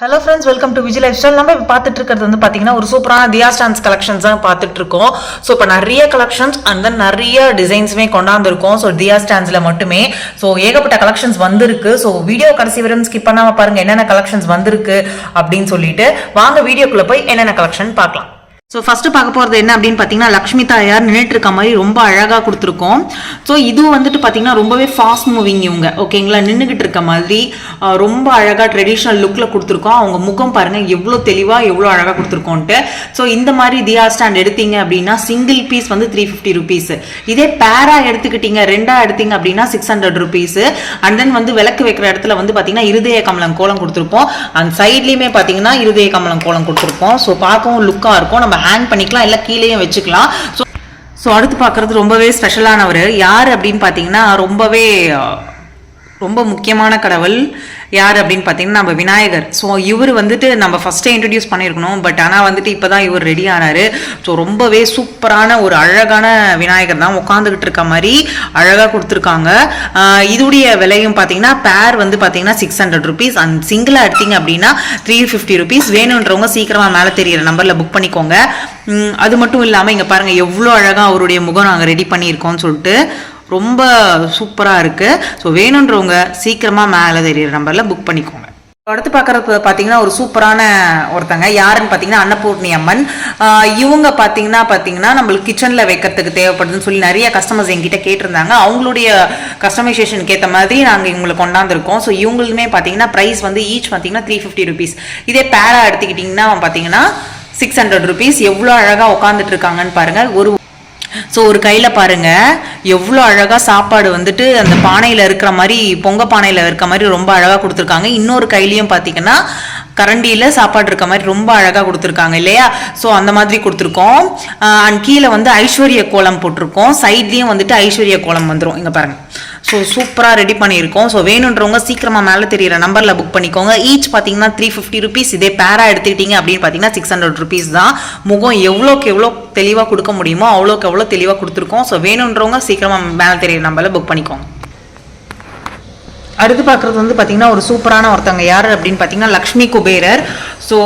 Hello friends welcome to Vijay life style நம்ம இப்போ பார்த்துட்டு இருக்கிறது வந்து பார்த்தீங்கன்னா ஒரு சூப்பரான தியா ஸ்டான்ஸ் கலெக்ஷன்ஸ் தான் பார்த்துட்டு இருக்கோம் ஸோ இப்போ நிறைய கலெக்ஷன்ஸ் அண்ட் தென் நிறைய டிசைன்ஸுமே கொண்டாந்துருக்கோம். ஸோ தியா ஸ்டான்ஸில் மட்டுமே. ஸோ ஏகப்பட்ட கலெக்ஷன்ஸ் வந்திருக்கு. ஸோ வீடியோ கடைசி வரும் ஸ்கிப் பண்ணாமல் பாருங்கள் என்னென்ன கலெக்ஷன்ஸ் வந்திருக்கு அப்படின்னு சொல்லிட்டு வாங்க வீடியோக்குள்ளே போய் என்னென்ன கலெக்ஷன் பார்க்கலாம். ஸோ ஃபஸ்ட்டு பார்க்க போகிறது என்ன அப்படின்னு பார்த்தீங்கன்னா லக்ஷ்மி தாயார் நின்றுட்டு இருக்க மாதிரி ரொம்ப அழகாக கொடுத்துருக்கோம். ஸோ இது வந்துட்டு பார்த்தீங்கன்னா ரொம்பவே ஃபாஸ்ட் மூவிங் இவங்க ஓகேங்களா நின்றுக்கிட்டு இருக்க மாதிரி ரொம்ப அழகாக ட்ரெடிஷ்னல் லுக்கில் கொடுத்துருக்கோம். அவங்க முகம் பாருங்கள் எவ்வளோ தெளிவாக எவ்வளோ அழகாக கொடுத்துருக்கோன்ட்டு. ஸோ இந்த மாதிரி தியா ஸ்டாண்ட் எடுத்தீங்க அப்படின்னா சிங்கிள் பீஸ் வந்து த்ரீ ஃபிஃப்டி ருபீஸ் இதே பேரா எடுத்துக்கிட்டீங்க ரெண்டாக எடுத்தீங்க அப்படின்னா six hundred rupees and then வந்து விளக்கு வைக்கிற இடத்துல வந்து பார்த்தீங்கன்னா இருதய கமலம் கோலம் கொடுத்துருப்போம். அந்த சைட்லேயுமே பார்த்தீங்கன்னா இருதய கமலம் கோலம் கொடுத்துருப்போம். ஸோ பார்க்கவும் லுக்காக இருக்கும். நம்ம ஹேங் பண்ணிக்கலாம் இல்லை கீழேயும் வச்சுக்கலாம். ஸோ ஸோ அடுத்து பார்க்குறது ரொம்பவே ஸ்பெஷலானவர் யார் அப்படின்னு பார்த்தீங்கன்னா ரொம்பவே ரொம்ப முக்கியமான கடவுள். யார் அப்படின்னு பார்த்தீங்கன்னா நம்ம விநாயகர். ஸோ இவர் வந்துட்டு நம்ம ஃபஸ்ட்டே இன்ட்ரடியூஸ் பண்ணியிருக்கணும் பட் ஆனால் வந்துட்டு இப்போ தான் இவர் ரெடி ஆனார். ஸோ ரொம்பவே சூப்பரான ஒரு அழகான விநாயகர் தான் உட்காந்துக்கிட்டு இருக்க மாதிரி அழகாக கொடுத்துருக்காங்க. இதுடைய விலையும் பார்த்தீங்கன்னா பேர் வந்து பார்த்தீங்கன்னா சிக்ஸ் ஹண்ட்ரட் ருபீஸ் அண்ட் சிங்கிளாக எடுத்தீங்க அப்படின்னா த்ரீ ஃபிஃப்டி ருபீஸ் வேணுன்றவங்க சீக்கிரமாக மேலே தெரியிற நம்பரில் புக் பண்ணிக்கோங்க. அது மட்டும் இல்லாமல் இங்கே பாருங்கள் எவ்வளோ அழகாக அவருடைய முகம் நாங்கள் ரெடி பண்ணியிருக்கோம்னு சொல்லிட்டு. ரொம்ப சூப்பராக இருக்குது ஸோ வேணுன்றவங்க சீக்கிரமாக மேலே தெரியிற நம்பரில் புக் பண்ணிக்கோங்க. அடுத்து பார்க்குறது பார்த்தீங்கன்னா ஒரு சூப்பரான ஒருத்தங்க. யாருன்னு பார்த்தீங்கன்னா அன்னபூர்ணி அம்மன். இவங்க பார்த்தீங்கன்னா பார்த்தீங்கன்னா நம்மளுக்கு கிச்சனில் வைக்கிறதுக்கு தேவைப்படுதுன்னு சொல்லி நிறைய கஸ்டமர்ஸ் எங்கிட்ட கேட்டிருந்தாங்க. அவங்களுடைய கஸ்டமைசேஷனுக்கு ஏற்ற மாதிரி நாங்கள் இவங்களை கொண்டாந்துருக்கோம். ஸோ இவங்களுமே பார்த்தீங்கன்னா ப்ரைஸ் வந்து ஈச் பார்த்தீங்கன்னா த்ரீ ஃபிஃப்டி ருபீஸ் இதே பேரா எடுத்துக்கிட்டிங்கன்னா பார்த்தீங்கன்னா சிக்ஸ் ஹண்ட்ரட் ருபீஸ் எவ்வளோ அழகாக உட்காந்துட்டு இருக்காங்கன்னு பாருங்கள் ஒரு ஸோ ஒரு கையில் பாருங்க. எவ்வளோ அழகாக சாப்பாடு வந்துட்டு அந்த பானையில் இருக்கிற மாதிரி பொங்க பானையில் இருக்கிற மாதிரி ரொம்ப அழகாக கொடுத்துருக்காங்க. இன்னொரு கையிலையும் பார்த்தீங்கன்னா கரண்டியில் சாப்பாடு இருக்க மாதிரி ரொம்ப அழகாக கொடுத்துருக்காங்க இல்லையா? ஸோ அந்த மாதிரி கொடுத்துருக்கோம். அண்ட் கீழே வந்து ஐஸ்வர்ய கோலம் போட்டிருக்கோம். சைட்லேயும் வந்துட்டு ஐஸ்வர்ய கோலம் வந்துடும் இங்கே பாருங்க. ஸோ சூப்பராக ரெடி பண்ணியிருக்கோம். ஸோ வேணுன்றவங்க சீக்கிரமாக மேலே தெரியிற நம்பரில் புக் பண்ணிக்கோங்க. ஈச் பார்த்தீங்கன்னா த்ரீ ஃபிஃப்டி ருபீஸ் இதே பேரா எடுத்துக்கிட்டீங்க அப்படின்னு பார்த்தீங்கன்னா சிக்ஸ் ஹண்ட்ரட் ருபீஸ் தான். முகம் எவ்வளோக்கு எவ்வளோ தெளிவாக கொடுக்க முடியுமோ அவ்வளோக்கு எவ்வளோ தெளிவாக கொடுத்துருக்கோம். ஸோ வேணுன்றவங்க சீக்கிரமாக மேலே தெரியிற நம்பரில் புக் பண்ணிக்கோங்க. அடுத்து பார்க்குறது வந்து பார்த்திங்கன்னா ஒரு சூப்பரான ஒருத்தவங்க யார் அப்படின்னு பார்த்தீங்கன்னா லக்ஷ்மி குபேரர். ஸோ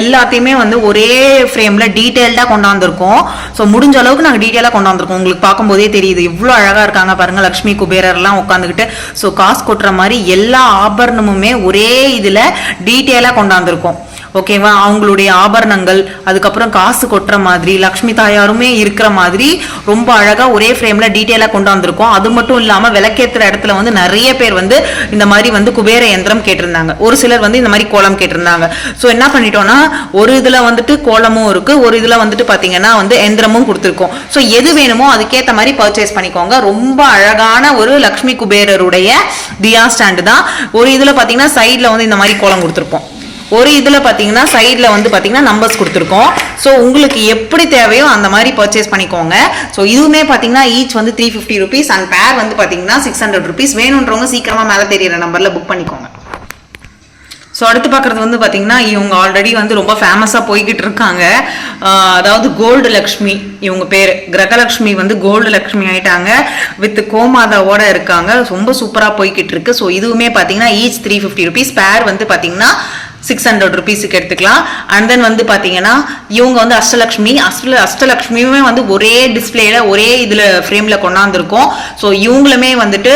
எல்லாத்தையுமே வந்து ஒரே ஃப்ரேமில் டீட்டெயில்டாக கொண்டாந்துருக்கோம். ஸோ முடிஞ்ச அளவுக்கு நாங்கள் டீட்டெயிலாக கொண்டாந்துருக்கோம். உங்களுக்கு பார்க்கும்போதே தெரியுது. இவ்வளோ அழகாக இருக்காங்க பாருங்கள் லக்ஷ்மி குபேரர்லாம் உட்காந்துக்கிட்டு ஸோ காசு கொட்டுற மாதிரி எல்லா ஆபரணமுமே ஒரே இதில் டீட்டெயிலாக கொண்டாந்துருக்கோம். ஓகேவா? அவங்களுடைய ஆபரணங்கள் அதுக்கப்புறம் காசு கொட்டுற மாதிரி லக்ஷ்மி தாயாருமே இருக்கிற மாதிரி ரொம்ப அழகாக ஒரே ஃப்ரேமில் டீட்டெயிலாக கொண்டு வந்திருக்கோம். அது மட்டும் இல்லாமல் விளக்கேற்றுற இடத்துல வந்து நிறைய பேர் வந்து இந்த மாதிரி வந்து குபேர யந்திரம் கேட்டிருந்தாங்க. ஒரு சிலர் வந்து இந்த மாதிரி கோலம் கேட்டிருந்தாங்க. ஸோ என்ன பண்ணிட்டோம்னா ஒரு இதில் வந்துட்டு கோலமும் இருக்குது ஒரு இதில் வந்துட்டு பார்த்தீங்கன்னா வந்து எந்திரமும் கொடுத்துருக்கோம். ஸோ எது வேணுமோ அதுக்கேற்ற மாதிரி பர்ச்சேஸ் பண்ணிக்கோங்க. ரொம்ப அழகான ஒரு லக்ஷ்மி குபேரருடைய தியா ஸ்டாண்டு தான். ஒரு இதில் பார்த்தீங்கன்னா சைடில் வந்து இந்த மாதிரி கோலம் கொடுத்துருப்போம். ஒரு இதில் பார்த்தீங்கன்னா சைடில் வந்து பார்த்தீங்கன்னா நம்பர்ஸ் கொடுத்துருக்கோம். ஸோ உங்களுக்கு எப்படி தேவையோ அந்த மாதிரி பர்ச்சேஸ் பண்ணிக்கோங்க. ஸோ இதுவுமே பார்த்தீங்கன்னா ஈச் வந்து த்ரீ ஃபிஃப்டி ருபீஸ் அண்ட் பேர் வந்து பார்த்தீங்கன்னா சிக்ஸ் ஹண்ட்ரட் ருபீஸ் வேணுன்றவங்க சீக்கிரமாக மேலே தெரியிற நம்பரில் புக் பண்ணிக்கோங்க. ஸோ அடுத்து பார்க்குறது வந்து பார்த்தீங்கன்னா இவங்க ஆல்ரெடி வந்து ரொம்ப ஃபேமஸாக போய்கிட்டு இருக்காங்க. அதாவது கோல்டு லக்ஷ்மி இவங்க பேர். கிரகலக்ஷ்மி வந்து கோல்டு லக்ஷ்மி ஆயிட்டாங்க. வித் கோமாதாவோட இருக்காங்க. ரொம்ப சூப்பராக போய்கிட்டு இருக்கு. ஸோ இதுவுமே பார்த்தீங்கன்னா ஈச் த்ரீ ஃபிஃப்டி ருபீஸ் பேர் வந்து பார்த்தீங்கன்னா சிக்ஸ் ஹண்ட்ரட் ருபீஸுக்கு எடுத்துக்கலாம். அண்ட் தென் வந்து பார்த்தீங்கன்னா இவங்க வந்து அஷ்டலக்ஷ்மி அஷ்ட அஷ்டலக்ஷ்மியுமே வந்து ஒரே டிஸ்பிளேல ஒரே இதில் ஃப்ரேமில் கொண்டாந்துருக்கோம். ஸோ இவங்களுமே வந்துட்டு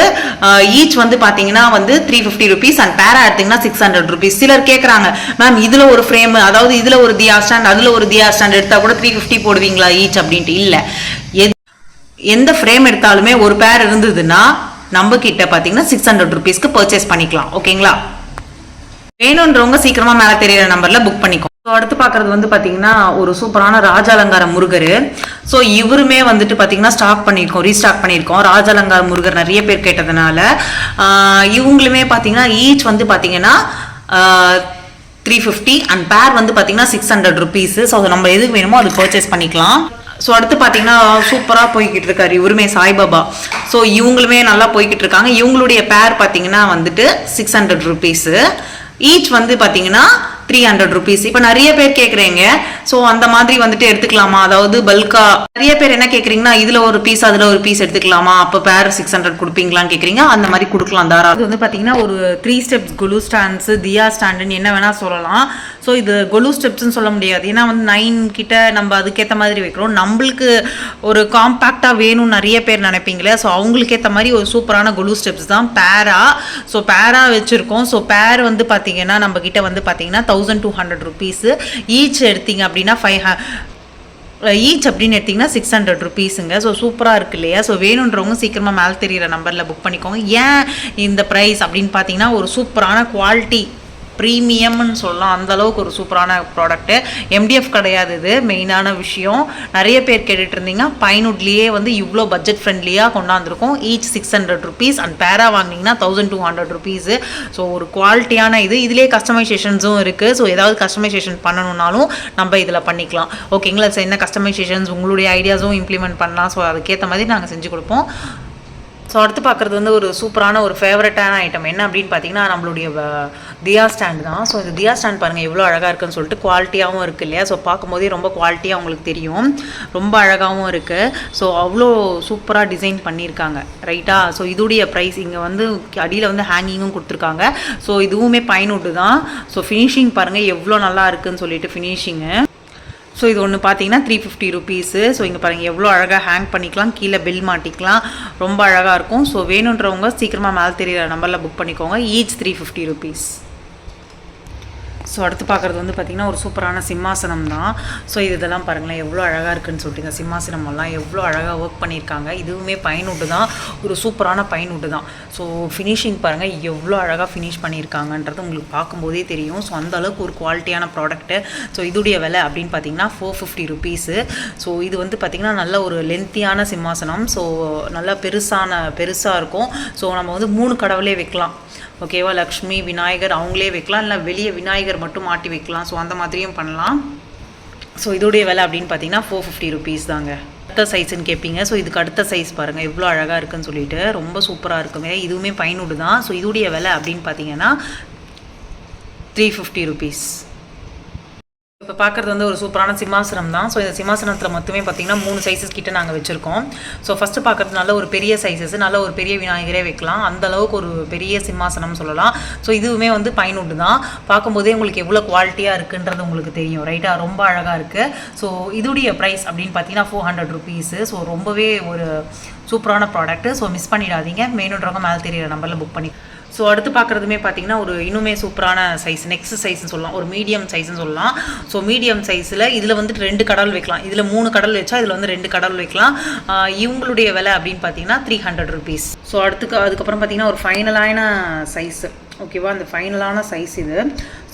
ஈச் வந்து பார்த்தீங்கன்னா வந்து த்ரீ ஃபிஃப்டி ருபீஸ் அண்ட் பேரா எடுத்தீங்கன்னா சிக்ஸ் ஹண்ட்ரட் ருபீஸ் சிலர் கேட்குறாங்க மேம் இதில் ஒரு ஃப்ரேம் அதாவது இதில் ஒரு தியா ஸ்டாண்ட் அதில் ஒரு தியா ஸ்டாண்ட் எடுத்தால் கூட த்ரீ ஃபிஃப்டி போடுவீங்களா ஈச் அப்படின்ட்டு இல்லை. எது எந்த ஃப்ரேம் எடுத்தாலுமே ஒரு பேர் இருந்ததுன்னா நம்ம கிட்ட பார்த்தீங்கன்னா சிக்ஸ் ஹண்ட்ரட் ருபீஸ்க்கு பர்ச்சேஸ் பண்ணிக்கலாம். ஓகேங்களா வேணுன்றவங்க சீக்கிரமா மேல தெரியிற நம்பர்ல புக் பண்ணிக்கோ. ஸோ அடுத்து பார்க்கறது வந்து பாத்தீங்கன்னா ஒரு சூப்பரான ராஜாலங்கார முருகர். ஸோ இவருமே வந்துட்டு பாத்தீங்கன்னா ஸ்டாக் பண்ணியிருக்கோம் ரீஸ்டாக் பண்ணியிருக்கோம் ராஜாலங்கார முருகர் நிறைய பேர் கேட்டதுனால இவங்களுமே பாத்தீங்கன்னா ஈச் வந்து பாத்தீங்கன்னா த்ரீ ஃபிஃப்டி அண்ட் பேர் வந்து பாத்தீங்கன்னா சிக்ஸ் ஹண்ட்ரட் ருபீஸ் ஸோ நம்ம எதுக்கு வேணுமோ அது பர்ச்சேஸ் பண்ணிக்கலாம். ஸோ அடுத்து பார்த்தீங்கன்னா சூப்பராக போய்கிட்டு இருக்காரு இவருமே சாய்பாபா. ஸோ இவங்களுமே நல்லா போய்கிட்டு இருக்காங்க. இவங்களுடைய பேர் பார்த்தீங்கன்னா வந்துட்டு சிக்ஸ் ஹண்ட்ரட் ருபீஸு ஈச் வந்து பார்த்தீங்கன்னா த்ரீ ஹண்ட்ரட் ருபீஸ் இப்போ நிறைய பேர் கேட்குறீங்க ஸோ அந்த மாதிரி வந்துட்டு எடுத்துக்கலாமா? அதாவது பல்கா நிறைய பேர் என்ன கேட்குறீங்கன்னா இதில் ஒரு பீஸ் அதில் ஒரு பீஸ் எடுத்துக்கலாமா? அப்போ பேர் சிக்ஸ் ஹண்ட்ரட் கொடுப்பீங்களான்னு கேட்குறீங்க அந்த மாதிரி கொடுக்கலாம் தாரா இது வந்து பார்த்தீங்கன்னா ஒரு த்ரீ ஸ்டெப்ஸ் குலு ஸ்டாண்ட்ஸு தியா ஸ்டாண்டுன்னு என்ன வேணால் சொல்லலாம். ஸோ இது கொலு ஸ்டெப்ஸ்னு சொல்ல முடியாது. ஏன்னா வந்து நைன் கிட்ட நம்ம அதுக்கேற்ற மாதிரி வைக்கிறோம். நம்மளுக்கு ஒரு காம்பேக்டாக வேணும்னு நிறைய பேர் நினைப்பீங்களே. ஸோ அவங்களுக்கு ஏற்ற மாதிரி ஒரு சூப்பரான கொலு ஸ்டெப்ஸ் தான். பேரா ஸோ பேரா வச்சுருக்கோம். ஸோ பேர் வந்து பார்த்தீங்கன்னா நம்ம கிட்ட வந்து பார்த்தீங்கன்னா thousand two hundred rupees each எடுத்தீங்க அப்படின்னா ஃபைவ் ஈச் அப்படின்னு எடுத்திங்கன்னா சிக்ஸ் ஹண்ட்ரட் ருபீஸுங்க ஸோ சூப்பராக இருக்கு இல்லையா? ஸோ வேணுன்றவங்க சீக்கிரமாக மேலே தெரியிற நம்பரில் புக் பண்ணிக்கோங்க. ஏன் இந்த ப்ரைஸ் அப்படின்னு பார்த்தீங்கன்னா ஒரு சூப்பரான குவாலிட்டி ப்ரீமியம்னு சொல்லலாம். அந்த அளவுக்கு ஒரு சூப்பரான ப்ராடக்ட்டு எம்டிஎஃப் கிடையாது இது மெயினான விஷயம். நிறைய பேர் கேட்டுட்டு இருந்தீங்கன்னா பைனுட்லேயே வந்து இவ்வளோ பட்ஜெட் ஃப்ரெண்ட்லியாக கொண்டாந்துருக்கோம். Each six hundred rupees and பேரா வாங்கினீங்கன்னா thousand two hundred rupees so ஒரு குவாலிட்டியான இது. இதுலேயே கஸ்டமைசேஷன்ஸும் இருக்குது ஸோ ஏதாவது கஸ்டமைசேஷன் பண்ணணுன்னாலும் நம்ம இதில் பண்ணிக்கலாம். ஓகேங்களா சார் என்ன கஸ்டமைசேஷன்ஸ் உங்களுடைய ஐடியாஸும் இம்ப்ளிமெண்ட் பண்ணலாம். ஸோ அதுக்கேற்ற மாதிரி நாங்கள் செஞ்சு கொடுப்போம். ஸோ அடுத்து பார்க்குறது வந்து ஒரு சூப்பரான ஒரு ஃபேவரட்டான ஐட்டம் என்ன அப்படின்னு பார்த்தீங்கன்னா நம்மளுடைய தியா ஸ்டாண்ட் தான். ஸோ இந்த தியா ஸ்டாண்ட் பாருங்கள் எவ்வளோ அழகாக இருக்குன்னு சொல்லிட்டு குவாலிட்டியாகவும் இருக்குது இல்லையா? ஸோ பார்க்கும்போதே ரொம்ப குவாலிட்டியாக உங்களுக்கு தெரியும். ரொம்ப அழகாகவும் இருக்குது ஸோ அவ்வளோ சூப்பராக டிசைன் பண்ணியிருக்காங்க. ரைட்டா ஸோ இதுடைய ப்ரைஸ் இங்கே வந்து அடியில் வந்து ஹேங்கிங்கும் கொடுத்துருக்காங்க. ஸோ இதுவுமே பயனுட்டு தான் ஸோ ஃபினிஷிங் பாருங்கள் எவ்வளோ நல்லா இருக்குதுன்னு சொல்லிட்டு ஃபினிஷிங்கு ஸோ இது ஒன்று பார்த்தீங்கன்னா த்ரீ ஃபிஃப்டி ருபீஸு ஸோ இங்கே பாருங்கள் எவ்வளோ அழகாக ஹேங் பண்ணிக்கலாம். கீழே பில் மாட்டிக்கலாம். ரொம்ப அழகாக இருக்கும். ஸோ வேணுன்றவங்க சீக்கிரமாக மேலே தெரியிற நம்பரில் புக் பண்ணிக்கோங்க. Each three fifty rupees so அடுத்து பார்க்குறது வந்து பார்த்திங்கன்னா ஒரு சூப்பரான சிம்மாசனம் தான். ஸோ இது இதெல்லாம் பாருங்களேன் எவ்வளோ அழகாக இருக்குன்னு சொல்லிட்டு இந்த சிம்மாசனமெல்லாம் எவ்வளோ அழகாக ஒர்க் பண்ணியிருக்காங்க. இதுவுமே பயனுட்டு தான். ஒரு சூப்பரான பயனுட்டு தான். ஸோ ஃபினிஷிங் பாருங்கள் எவ்வளோ அழகாக ஃபினிஷ் பண்ணியிருக்காங்கன்றது உங்களுக்கு பார்க்கும்போதே தெரியும். ஸோ அந்த அளவுக்கு ஒரு குவாலிட்டியான ப்ராடக்ட்டு ஸோ இதுடைய விலை அப்படின்னு பார்த்தீங்கன்னா ஃபோர் ஃபிஃப்டி ருபீஸு ஸோ இது வந்து பார்த்திங்கன்னா நல்ல ஒரு லென்த்தியான சிம்மாசனம். ஸோ நல்லா பெருசான பெருசாக இருக்கும். ஸோ நம்ம வந்து மூணு கடவுளே வைக்கலாம். ஓகேவா லக்ஷ்மி விநாயகர் அவங்களே வைக்கலாம். இல்லை வெளியே விநாயகர் மட்டும் மாட்டி வைக்கலாம். ஸோ அந்த மாதிரியும் பண்ணலாம். ஸோ இதோடைய விலை அப்படின்னு பார்த்தீங்கன்னா ஃபோர் ஃபிஃப்டி ருபீஸ் தாங்க. அடுத்த சைஸ்ன்னு கேட்பீங்க ஸோ இதுக்கு அடுத்த சைஸ் பாருங்கள் எவ்வளோ அழகாக இருக்குன்னு சொல்லிட்டு ரொம்ப சூப்பராக இருக்குங்க. இதுவுமே பயனுடு தான் ஸோ இதோடைய விலை அப்படின்னு பார்த்தீங்கன்னா த்ரீ ஃபிஃப்டி ருபீஸ் இப்போ பார்க்குறது வந்து ஒரு சூப்பரான சிம்மாசனம் தான். ஸோ இந்த சிம்மாசனத்தில் மட்டுமே பார்த்தீங்கன்னா மூணு சைஸஸ் கிட்ட நாங்கள் வச்சுருக்கோம். ஸோ ஃபஸ்ட்டு பார்க்குறது நல்ல ஒரு பெரிய சைஸஸ் நல்ல ஒரு பெரிய விநாயகரே வைக்கலாம். அந்த அளவுக்கு ஒரு பெரிய சிம்மாசனம் சொல்லலாம். ஸோ இதுவுமே வந்து பயனுட்டு தான். பார்க்கும்போதே உங்களுக்கு எவ்வளோ குவாலிட்டியாக இருக்குன்றது உங்களுக்கு தெரியும். ரைட்டாக ரொம்ப அழகாக இருக்குது ஸோ இதுடைய ப்ரைஸ் அப்படின்னு பார்த்தீங்கன்னா ஃபோர் ஹண்ட்ரட் ருபீஸு ஸோ ரொம்பவே ஒரு சூப்பரான ப்ராடக்ட்டு ஸோ மிஸ் பண்ணிடாதீங்க. மெயினுன்றவங்க மேலே தெரியிற நம்பரில் புக் பண்ணி ஸோ அடுத்து பார்க்குறதுமே பார்த்தீங்கன்னா ஒரு இன்னுமே சூப்பரான சைஸ் நெக்ஸ்ட் சைஸ்னு சொல்லலாம். ஒரு மீடியம் சைஸ்னு சொல்லலாம். ஸோ மீடியம் சைஸில் இதில் வந்துட்டு ரெண்டு கடல் வைக்கலாம். இதில் மூணு கடல் வச்சா இதில் வந்து ரெண்டு கடல் வைக்கலாம். இவங்களுடைய விலை அப்படின்னு பார்த்தீங்கன்னா த்ரீ ஹண்ட்ரட் ருபீஸ் ஸோ அடுத்துக்கு அதுக்கப்புறம் பார்த்தீங்கன்னா ஒரு ஃபைனலான சைஸு ஓகேவா அந்த ஃபைனலான சைஸ் இது.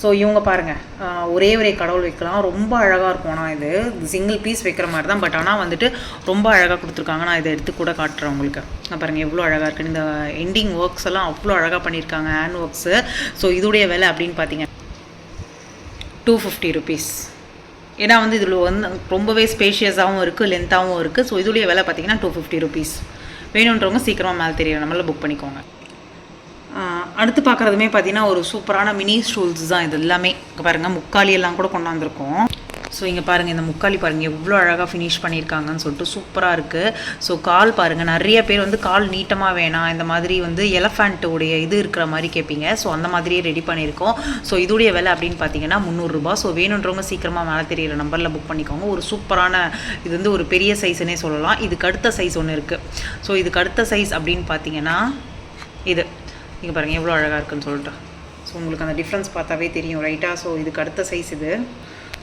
ஸோ இவங்க பாருங்கள் ஒரே ஒரே கடவுள் வைக்கலாம். ரொம்ப அழகாக இருக்கும். ஆனால் இது சிங்கிள் பீஸ் வைக்கிற மாதிரி தான். பட் ஆனால் வந்துட்டு ரொம்ப அழகாக கொடுத்துருக்காங்க. நான் இதை எடுத்து கூட காட்டுறேன் உங்களுக்கு. நான் பாருங்கள் எவ்வளோ அழகாக இருக்குன்னு இந்த எண்டிங் ஒர்க்ஸ் எல்லாம் அவ்வளோ அழகாக பண்ணியிருக்காங்க ஹேண்ட் ஒர்க்ஸு ஸோ இதோடைய விலை அப்படின்னு பார்த்தீங்க டூ ஃபிஃப்டி ருபீஸ் ஏன்னா வந்து இதில் வந்து ரொம்பவே ஸ்பேஷியஸாகவும் இருக்குது லென்த்தாகவும் இருக்குது ஸோ இதோடைய விலை பார்த்தீங்கன்னா டூ ஃபிஃப்டி ருபீஸ் வேணுன்றவங்க சீக்கிரமாக மேலே தெரியும் நம்மளால் புக் பண்ணிக்கோங்க. அடுத்து பார்க்குறதுமே பார்த்தீங்கன்னா ஒரு சூப்பரான மினி ஸ்டூல்ஸ் தான் இது எல்லாமே. இங்கே பாருங்கள் முக்காலி எல்லாம் கூட கொண்டாந்துருக்கோம். ஸோ இங்கே பாருங்கள் இந்த முக்காலி பாருங்கள் எவ்வளோ அழகாக ஃபினிஷ் பண்ணியிருக்காங்கன்னு சொல்லிட்டு சூப்பராக இருக்குது ஸோ கால் பாருங்கள் நிறைய பேர் வந்து கால் நீட்டமாக வேணாம் இந்த மாதிரி வந்து எலஃபண்ட்டோடைய இது இருக்கிற மாதிரி கேட்பீங்க. ஸோ அந்த மாதிரியே ரெடி பண்ணியிருக்கோம். ஸோ இதோடைய விலை அப்படின்னு பார்த்தீங்கன்னா முந்நூறுரூபா ஸோ வேணுன்றவங்க சீக்கிரமாக மேலே தெரியிற நம்பரில் புக் பண்ணிக்கோங்க. ஒரு சூப்பரான இது வந்து ஒரு பெரிய சைஸ்னே சொல்லலாம். இதுக்கு அடுத்த சைஸ் ஒன்று இருக்குது ஸோ இதுக்கு அடுத்த சைஸ் அப்படின்னு பார்த்தீங்கன்னா இது. இங்கே பாருங்கள் எவ்வளோ அழகாக இருக்குன்னு சொல்லிட்டு. ஸோ உங்களுக்கு அந்த டிஃப்ரென்ஸ் பார்த்தாவே தெரியும் ரைட்டாக ஸோ இதுக்கு அடுத்த சைஸ் இது.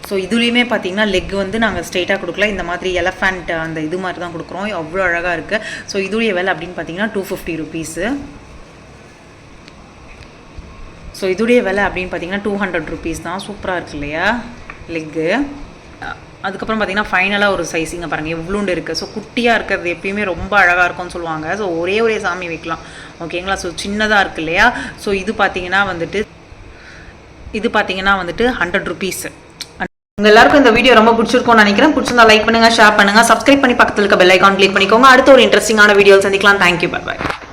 ஸோ இதுலேயுமே பார்த்தீங்கன்னா லெக் வந்து நாங்கள் ஸ்ட்ரெயிட்டாக கொடுக்கல. இந்த மாதிரி எலஃபண்ட் அந்த இது மாதிரி தான் கொடுக்குறோம். அவ்வளோ அழகாக இருக்குது ஸோ இதுடைய விலை அப்படின்னு பார்த்தீங்கன்னா டூ ஃபிஃப்டி ருபீஸு ஸோ இதுடைய விலை அப்படின்னு பார்த்தீங்கன்னா டூ ஹண்ட்ரட் ருபீஸ் தான். சூப்பராக இருக்கு இல்லையா? லெக்கு அதுக்கப்புறம் பார்த்தீங்கன்னா ஃபைனலாக ஒரு சைஸிங்க பாருங்கள் எவ்வளோண்டு இருக்குது ஸோ குட்டியாக இருக்கிறது எப்பயுமே ரொம்ப அழகாக இருக்கும்னு சொல்லுவாங்க. ஸோ ஒரே ஒரே சாமி வைக்கலாம். ஓகேங்களா ஸோ சின்னதாக இருக்கு இல்லையா? ஸோ இது பார்த்தீங்கன்னா வந்துட்டு இது பார்த்தீங்கன்னா வந்துட்டு ஹண்ட்ரட் ருபீஸ் உங்கள் எல்லாருக்கும் இந்த வீடியோ ரொம்ப பிடிச்சிருக்கும்னு நினைக்கிறேன். பிடிச்சிருந்தா லைக் பண்ணுங்கள் ஷேர் பண்ணுங்கள் சப்ஸ்கிரைப் பண்ணி பக்கத்தில் இருக்க பெல் ஐக்கான் கிளிக் பண்ணிக்கோங்க. அடுத்த ஒரு இன்ட்ரெஸ்டிங்கான வீடியோ சந்திக்கலாம். Thank you bye bye